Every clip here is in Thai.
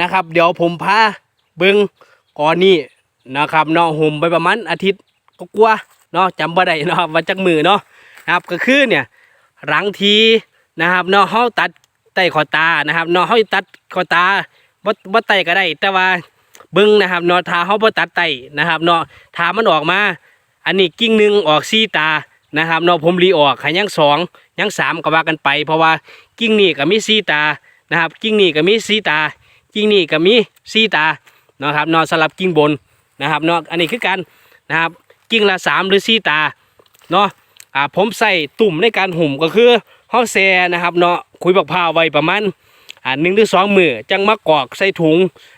นะครับ เดี๋ยวผมพาเบิ้งก่อนนี้นะครับเนาะห่มไปประมาณอาทิตย์ก็กลัวเนาะจำบ่ได้เนาะว่าจักมือเนาะนะครับก็คือเนี่ยหลังทีนะครับเนาะเฮาตัดไต้ขอตานะครับเนาะเฮาตัดขอตาบ่บ่ไตก็ได้ แต่ว่าเบิ้งนะครับเนาะถ้าเฮาบ่ตัดไตนะครับเนาะถ้ามันออกมา อันนี้กิ่งหนึ่งออกสี่ตานะครับเนาะผมรีออกให้ยังสองยังสามก็ว่ากันไป เพราะว่ากิ่งนี้ก็มีสี่ตานะครับ กิ่งนี้ก็มีสี่ตา กิ่งนี้ก็มีสี่ตานะครับเนาะสลับกิ่งบนนะครับเนาะอันนี้คือกันนะครับกิ่งละสามหรือสี่ตาเนาะอ่าผมใส่ตุ่มในการหุ่มก็คือห้องแซ่นะครับเนาะคุยบักพร้าวไว้ประมาณอ่าหนึ่งหรือสองมือจังมากอกใส่ถุง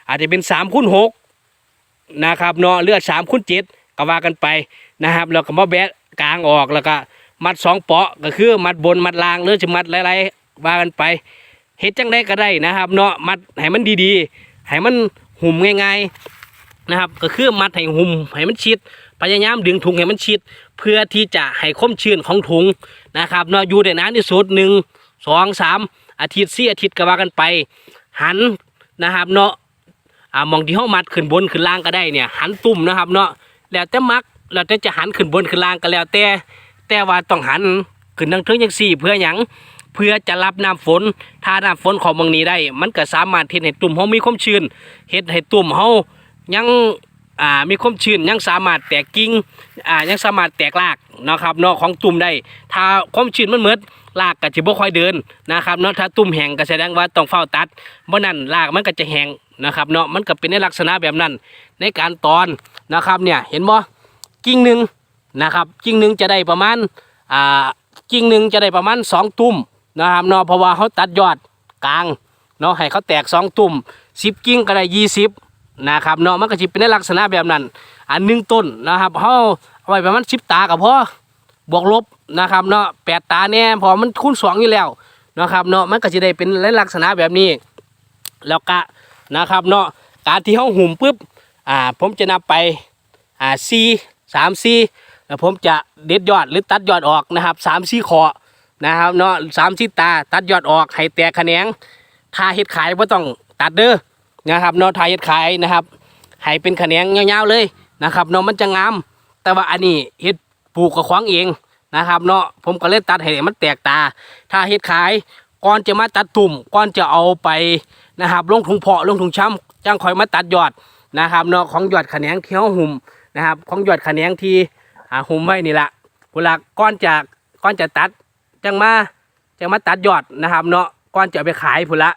อาจจะเป็นสามคูณหกนะครับเนาะเลือดสามคูณเจ็ดก็ว่ากันไปนะครับแล้วก็มาแบะกลางออกแล้วก็มัดสองเปาะก็คือมัดบนมัดล่างหรือจะมัดหลายๆว่ากันไป เฮ็ดจังได้ก็ได้นะครับ เนาะมัดให้มันดีๆให้มันหุ่มง่ายๆนะครับ ก็คือมัดให้หุ่มให้มันชิดพยายามดึงถุงให้มันชิด เพื่อที่จะให้คมชื้นของถุงนะครับเนาะอยู่ได้นานที่สุดหนึ่งสองสามอาทิตย์สี่อาทิตย์ก็ว่ากันไป หันนะครับเนาะอ่ามองที่ห้ามัดขึ้นบนขึ้นล่างก็ได้เนี่ย หันตุ่มนะครับ เนาะแล้วแต่มักเราจะจะหันขึ้นบนขึ้นล่างก็แล้วแต่แต่ว่าต้องหันขึ้นทางเทิงยังสี่เพื่อหยัง เพื่อจะรับน้ำฝน ถ้าน้ำฝนของบางนี้ได้ มันก็สามารถเฮ็ดให้ตุ่มเฮามีความชื้นเฮ็ดให้ตุ่มเฮายังอ่ามีความชื้นยังสามารถแตกกิ่งอ่ายังสามารถแตกรากนะครับนาะของตุ่มได้ ถ้าความชื้นมันหมดรากก็สิบ่ค่อยเดินนะครับเนาะถ้าตุ่มแห้งก็แสดงว่าต้องเฝ้าตัดบ่นั้นรากมันก็จะแห้งนะครับเนาะมันก็เป็นในลักษณะแบบนั้น ในการตอนนะครับเนี่ยเห็นบ่กิ่งหนึ่งนะครับกิ่งหนึ่งจะได้ประมาณอ่ากิ่งหนึ่งจะได้ประมาณสองตุ่ม นะครับเนาะเพราะว่าเขาตัดยอดกลางเนาะให้เขาแตกสองตุ่มสิบกิ่งก็ได้ยี่สิบนะครับเนาะมันก็จะเป็นในลักษณะแบบนั้น อันหนึ่งต้นนะครับเขาเอาไว้ประมาณสิบตากับพอบวกลบนะครับเนาะแปดตาเนี่ยพอมันคูณสองอยู่แล้วนะครับเนาะมันก็จะได้เป็นลักษณะแบบนี้ แล้วก็นะครับเนาะการที่เขาหุ่มปุ๊บอ่าผมจะนับไปอ่าซีสามซีแล้วผมจะเด็ดยอดหรือตัดยอดออกนะครับสามซีขอ นะครับเนาะสามซีตาตัดยอดออกให้แตกแขนงถ้าเฮ็ดขายว่าต้องตัดเด้อนะครับเนาะถ้าเฮ็ดขายนะครับให้เป็นแขนงยาวๆเลยนะครับเนาะมันจะงาม แต่ว่าอันนี้เฮ็ดปลูกกับขวางเองนะครับเนาะผมก็เลยตัดให้มันแตกตา ถ้าเฮ็ดขายก่อนจะมาตัดตุ่มก่อนจะเอาไปนะครับลงถุงเพาะลงถุงช้ำจังคอยมาตัดยอดนะครับเนาะของยอดแขนงเขียวหุ่มนะครับของยอดแขนงที่หุ่มไว้นี่ละเวลาก้อนจะก้อนจะตัด จังมาจังมาตัดยอดนะครับ เนาะก่อนจะเอาไปขายผุนละ